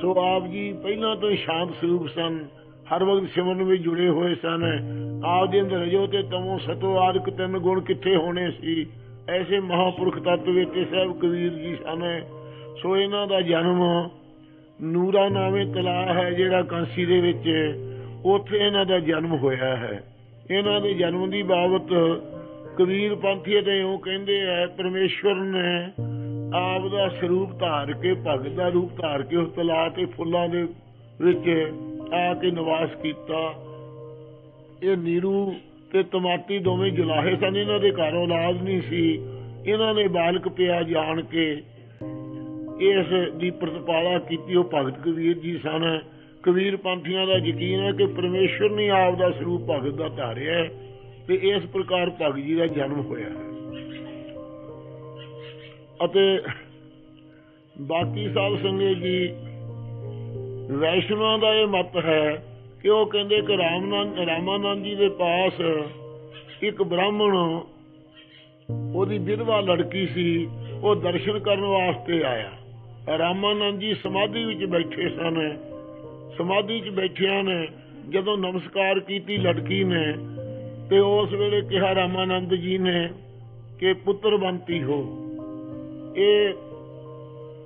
ਸੋ ਆਪ ਜੀ ਪਹਿਲਾਂ ਤੋਂ ਸ਼ਾਂਤ ਸਰੂਪ ਸਨ। ਹਰ ਵਕਤ ਸਿਮਰਨ ਵਿੱਚ ਜੁੜੇ ਹੋਏ ਸਨ। ਆਪ ਦੇ ਅੰਦਰ ਰਜੋ ਤੇ ਤਮੋ ਸਤੋ ਆਦਿਕ ਤਿੰਨ ਗੁਣ ਕਿੱਥੇ ਹੋਣੇ ਸੀ? ਐਸੇ ਮਹਾਪੁਰਖ ਤੱਤ ਵਿੱਚ ਸਾਹਿਬ ਕਬੀਰ ਜੀ ਸਨ। ਸੋ ਇਹਨਾਂ ਦਾ ਜਨਮ ਨੂਰਾ ਨਾਮੇ ਤਲਾਅ ਹੈ ਜਿਹੜਾ ਕਾਂਸੀ ਦੇ ਵਿੱਚ। ਉੱਥੇ ਇਹਨਾਂ ਦਾ ਜਨਮ ਹੋਇਆ ਹੈ। ਇਹਨਾਂ ਦੇ ਜਨਮ ਦੀ ਬਾਬਤ ਕਬੀਰ ਪੰਥੀ ਤੇ ਉਹ ਕਹਿੰਦੇ ਆ, ਪਰਮੇਸ਼ਵਰ ਨੇ ਆਪ ਦਾ ਸਰੂਪ ਧਾਰ ਕੇ, ਭਗਤ ਦਾ ਰੂਪ ਧਾਰ ਕੇ ਉਸ ਤਲਾਅ ਤੇ ਫੁੱਲਾਂ ਦੇ ਵਿੱਚ ਆ ਕੇ ਨਿਵਾਸ ਕੀਤਾ। ਇਹ ਨੀਰੂ ਤੇ ਤਮਾਤੀ ਦੋਵੇਂ ਜੁਲਾਹੇ ਸਨ। ਇਹਨਾਂ ਦੇ ਘਰ ਔਲਾਦ ਨਹੀਂ ਸੀ। ਇਹਨਾਂ ਨੇ ਬਾਲਕ ਪਿਆ ਜਾਣ ਕੇ ਇਸ ਦੀ ਪ੍ਰਤਪਾਲਾ ਕੀਤੀ। ਉਹ ਭਗਤ ਕਬੀਰ ਜੀ ਸਨ। ਕਬੀਰ ਪੰਥੀਆਂ ਦਾ ਯਕੀਨ ਹੈ ਕਿ ਪਰਮੇਸ਼ਵਰ ਨੇ ਆਪ ਦਾ ਸਰੂਪ ਭਗਤ ਦਾ ਧਾਰਿਆ ਤੇ ਇਸ ਪ੍ਰਕਾਰ ਭਗਤ ਜੀ ਦਾ ਜਨਮ ਹੋਇਆ ਹੈ। ਅਤੇ ਬਾਕੀ ਸਾਧ ਸੰਗਤ ਜੀ ਵੈਸ਼ਨਵਾਂ ਦਾ ਇਹ ਮਤ ਹੈ ਕਿ ਉਹ ਕਹਿੰਦੇ ਕਿ ਰਾਮਨੰਦ ਰਾਮਾਨੰਦ ਜੀ ਦੇ ਪਾਸ ਇੱਕ ਬ੍ਰਾਹਮਣ, ਉਹਦੀ ਵਿਧਵਾ ਲੜਕੀ ਸੀ, ਉਹ ਦਰਸ਼ਨ ਕਰਨ ਵਾਸਤੇ ਆਇਆ। ਰਾਮਾਨੰਦ ਜੀ ਸਮਾਧੀ ਵਿੱਚ ਬੈਠੇ ਸਨ। ਸਮਾਧੀ 'ਚ ਬੈਠਿਆਂ ਨੇ ਜਦੋਂ ਨਮਸਕਾਰ ਕੀਤੀ ਲੜਕੀ ਨੇ, ਤੇ ਉਸ ਵੇਲੇ ਕਿਹਾ ਰਾਮਾਨੰਦ ਜੀ ਨੇ ਕਿ ਪੁੱਤਰ ਬੰਤੀ ਹੋ। ਇਹ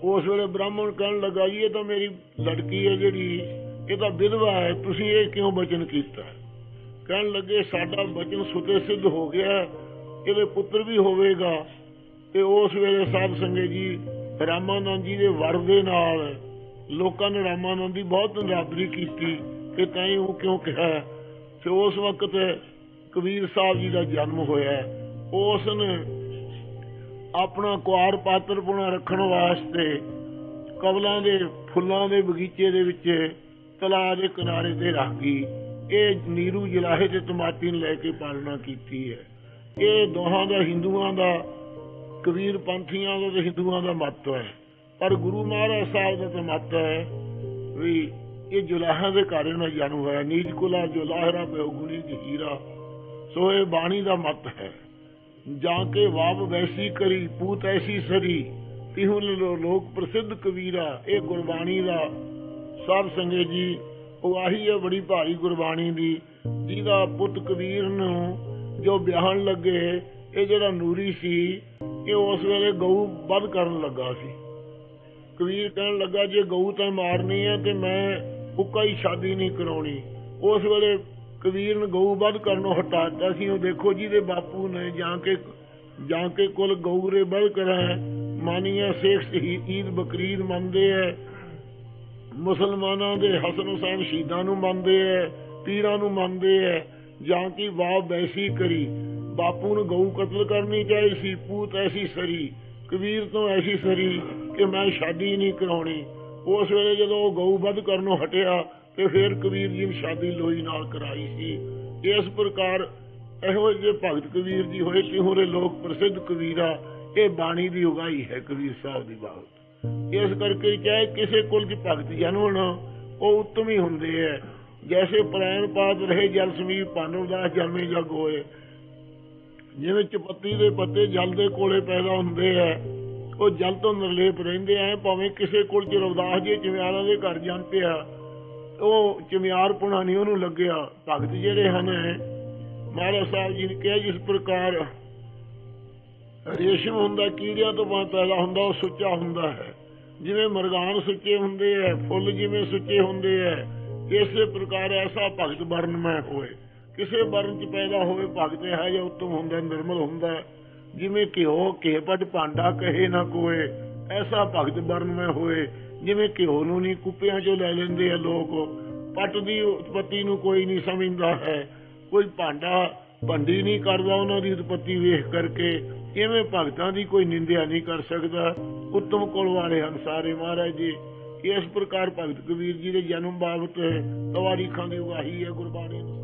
ਉਸ ਵੇਲੇ ਬ੍ਰਾਹਮਣ ਕਹਿਣ ਲੱਗਾ, ਜੀ, ਇਹ ਤਾਂ ਮੇਰੀ ਲੜਕੀ ਹੈ ਜਿਹੜੀ, ਇਹ ਤਾਂ ਵਿਧਵਾ ਹੈ, ਤੁਸੀਂ ਇਹ ਕਿਉਂ ਬਚਨ ਕੀਤਾ ਕਹਿਣ ਲੱਗੇ, ਸਾਡਾ ਬਚਨ ਸੁਤੇ ਸਿੱਧ ਹੋ ਗਿਆ ਇਹਦੇ ਪੁੱਤਰ ਵੀ ਹੋਵੇਗਾ। ਤੇ ਉਸ ਵੇਲੇ ਸਾਧ ਸੰਗਤ ਜੀ ਰਾਮਾਨੰਦ ਜੀ ਦੇ ਵਰ ਦੇ ਨਾਲ ਲੋਕਾਂ ਨੇ ਰਾਮਾਨੰਦ ਦੀ ਬਹੁਤ ਨਰਾਦਰੀ ਕੀਤੀ ਕਿ ਤੈਂ ਉਹ ਕਿਉਂ ਕਿਹਾ? ਤੇ ਉਸ ਵਕਤ ਕਬੀਰ ਸਾਹਿਬ ਜੀ ਦਾ ਜਨਮ ਹੋਇਆ। ਉਸ ਨੇ ਆਪਣਾ ਕੁਆਰ ਪਾਤਰਪੁਣਾ ਰੱਖਣ ਵਾਸਤੇ ਕਬਲਾਂ ਦੇ, ਫੁੱਲਾਂ ਦੇ ਬਗੀਚੇ ਦੇ ਵਿੱਚ ਤਲਾਅ ਦੇ ਕਿਨਾਰੇ ਤੇ ਰੱਖ ਗਈ। ਇਹ ਨੀਰੂ ਜਲਾਹੇ ਤੇ ਤਮਾਤੀ ਨੂੰ ਲੈ ਕੇ ਪਾਲਣਾ ਕੀਤੀ ਹੈ। ਇਹ ਦੋਹਾਂ ਦਾ, ਹਿੰਦੂਆਂ ਦਾ, ਕਬੀਰ ਪੰਥੀਆਂ ਦਾ ਤੇ ਹਿੰਦੂਆਂ ਦਾ ਮਤ ਹੈ। ਪਰ ਗੁਰੂ ਮਹਾਰਾਜ ਸਾਹਿਬ ਦਾ ਤਾਂ ਮਤ ਹੈ ਵੀ ਇਹ ਜੁਲਾਹਾਂ ਦੇ ਕਾਰਨ ਨਾਲ ਜਨਮ ਹੋਇਆ। ਨੀਜ ਕੁਲਾ ਜੁਲਾਹਰਾ ਪਿਓ ਗੁਣੀ ਹੀਰਾ ਸੋ ਇਹ ਬਾਣੀ ਦਾ ਮਤ ਹੈ। ਜਾਂ ਕੇ ਵਾਪ ਵੈਸੀ ਕਰੀ, ਪੂਤ ਐਸੀ ਸਰੀ ਤਿਹੁ ਲੋਕ ਪ੍ਰਸਿੱਧ ਕਬੀਰਾ, ਇਹ ਗੁਰਬਾਣੀ ਦਾ ਸਭ ਸੰਗੇ ਜੀ। ਉਹ ਆਹੀ ਹੈ ਬੜੀ ਭਾਰੀ ਗੁਰਬਾਣੀ ਦੀ, ਜਿਹਦਾ ਪੁੱਤ ਕਬੀਰ ਨੂੰ ਜੋ ਵਿਆਹਣ ਲੱਗੇ, ਇਹ ਜਿਹੜਾ ਨੂਰੀ ਸੀ, ਇਹ ਉਸ ਵੇਲੇ ਗਊ ਵੱਧ ਕਰਨ ਲੱਗਾ ਸੀ। ਕਬੀਰ ਕਹਿਣ ਲੱਗਾ, ਜੇ ਗਊ ਤਾਂ ਮਾਰਨੀ ਹੈ ਤੇ ਮੈਂ ਉੱਕਾ ਹੀ ਸ਼ਾਦੀ ਨਹੀਂ ਕਰਾਉਣੀ। ਉਸ ਵੇਲੇ ਕਬੀਰ ਨੇ ਗਊ ਵੱਧ ਕਰਨੋਂ ਹਟਾ ਸੀ, ਉਹ ਦੇਖੋ ਜਿਹਦੇ ਬਾਪੂ ਨੇ ਜਾਂ ਕੇ ਜਾਂ ਕੇ ਕੁਲ ਗਊ ਵੱਧ ਕਰਾਂ ਮਾਨੀਆਂ ਸੇਖ ਈਦ ਬਕਰੀਦ ਮੰਨਦੇ ਐ। ਮੁਸਲਮਾਨਾਂ ਦੇ ਹਸਨ ਹੁਸੈਨ ਸ਼ਹੀਦਾਂ ਨੂੰ ਮੰਨਦੇ ਐ, ਪੀਰਾਂ ਨੂੰ ਮੰਨਦੇ ਐ, ਜਾਂ ਕੀ ਵਾਹ ਬੈਸੀ ਕਰੀ। ਬਾਪੂ ਨੂੰ ਗਊ ਕਤਲ ਕਰਨੀ ਚਾਹੀ ਸੀ, ਪੂਤ ਐਸੀ ਸਰੀ। ਕਬੀਰ ਤੋਂ ਐਸੀ ਸਰੀ ਕਿ ਮੈਂ ਸ਼ਾਦੀ ਨਹੀਂ ਕਰਾਉਣੀ। ਉਸ ਵੇਲੇ ਜਦੋਂ ਉਹ ਗਊ ਵੱਧ ਕਰਨੋਂ ਹਟਿਆ ਤੇ ਫਿਰ ਕਬੀਰ ਜੀ ਨੇ ਸ਼ਾਦੀ ਲੋਈ ਨਾਲ ਕਰਾਈ ਸੀ। ਇਸ ਪ੍ਰਕਾਰ ਇਹੋ ਜਿਹੇ ਭਗਤ ਕਬੀਰ ਜੀ ਹੋਏ ਕਿ ਹੋਰੇ ਲੋਕ ਪ੍ਰਸਿੱਧ ਕਬੀਰਾ, ਇਹ ਬਾਣੀ ਦੀ ਉਗਾਈ ਹੈ ਕਬੀਰ ਸਾਹਿਬ ਦੀ ਬਾਤ। ਇਸ ਕਰਕੇ ਚਾਹੇ ਕਿਸੇ ਕੁਲ ਚ ਭਗਤ ਜਨਮਣ ਉਹ ਉੱਤਮ ਹੀ ਹੁੰਦੇ ਐ। ਜੈਸੇ ਪ੍ਰੈਣ ਪਾਤ ਰਹੇ, ਜਲ ਸਮੀਪ ਪਾਨਵਦਾਸ ਜਨਮੇ ਜਗ ਹੋਏ। ਜਿਵੇਂ ਚਪੱਤੀ ਦੇ ਪੱਤੇ ਜਲ ਦੇ ਕੋਲੇ ਪੈਦਾ ਹੁੰਦੇ ਐ, ਉਹ ਜਲ ਤੋਂ ਨਿਰਲੇਪ ਰਹਿੰਦੇ ਐ, ਭਾਵੇਂ ਕਿਸੇ ਕੋਲ ਚ ਰਵਦਾਸ ਜੀ ਚਮਿਆਰਾਂ ਦੇ ਘਰ ਜਾਂਦੇ ਆ ਉਹ ਚਮਿਆਰ ਪੁਣਾ ਨਹੀਂ ਉਹਨੂੰ ਲੱਗਿਆ। ਭਗਤ ਜਿਹੜੇ ਹਨ ਮਹਾਰਾਜ ਸਾਹਿਬ ਜੀ ਨੇ ਕਿਹਾ ਜਿਸ ਪ੍ਰਕਾਰ ਰੇਸ਼ਮ ਹੁੰਦਾ, ਕੀੜਿਆਂ ਤੋਂ ਬਾਅਦ ਪੈਦਾ ਹੁੰਦਾ, ਉਹ ਸੁੱਚਾ ਹੁੰਦਾ ਹੈ। ਜਿਵੇਂ ਮਰਗਾਨ ਸੁੱਚੇ ਹੁੰਦੇ ਐ ਫੁੱਲ ਜਿਵੇਂ ਸੁੱਚੇ ਹੁੰਦੇ ਐ ਇਸੇ ਪ੍ਰਕਾਰ ਐਸਾ ਭਗਤ ਵਰਨ ਮੈਂ ਹੋਏ। ਕਿਸੇ ਵਰਨ ਚ ਪੈਦਾ ਹੋਵੇ ਭਗਤ ਹੈ ਜਾਂ ਉਤਮ ਹੁੰਦਾ, ਨਿਰਮਲ ਹੁੰਦਾ। ਜਿਵੇਂ ਘਿਓ, ਘੇਪਟ, ਭਾਂਡਾ ਕਹੇ ਨਾ ਕੋਏ, ਐਸਾ ਭਗਤ ਵਰਨ ਮੈਂ ਹੋਏ। ਜਿਵੇਂ ਘਿਓ ਨੂੰ ਨਹੀਂ ਕੁੱਪਿਆਂ ਚੋਂ ਲੈ ਲੈਂਦੇ ਆ ਲੋਕ, ਪੱਟ ਦੀ ਉਤਪਤੀ ਨੂੰ ਕੋਈ ਨਹੀਂ ਸਮਝਦਾ ਹੈ। ਕੋਈ ਭਾਂਡਾ ਭੰਡੀ ਨਹੀਂ ਕਰਦਾ ਉਹਨਾਂ ਦੀ ਉਤਪਤੀ ਵੇਖ ਕਰਕੇ ਇਵੇਂ ਭਗਤਾਂ ਦੀ ਕੋਈ ਨਿੰਦਿਆ ਨਹੀਂ ਕਰ ਸਕਦਾ? ਉਤਮ ਕੁਲ ਵਾਲੇ ਹਨ ਸਾਰੇ ਮਹਾਰਾਜ ਜੀ। ਇਸ ਪ੍ਰਕਾਰ ਭਗਤ ਕਬੀਰ ਜੀ ਦੇ ਜਨਮ ਬਾਬਤ ਤਵਾਰੀਖਾਂ ਦੀ ਉਗਾਹੀ ਹੈ ਗੁਰਬਾਣੀ ਨੂੰ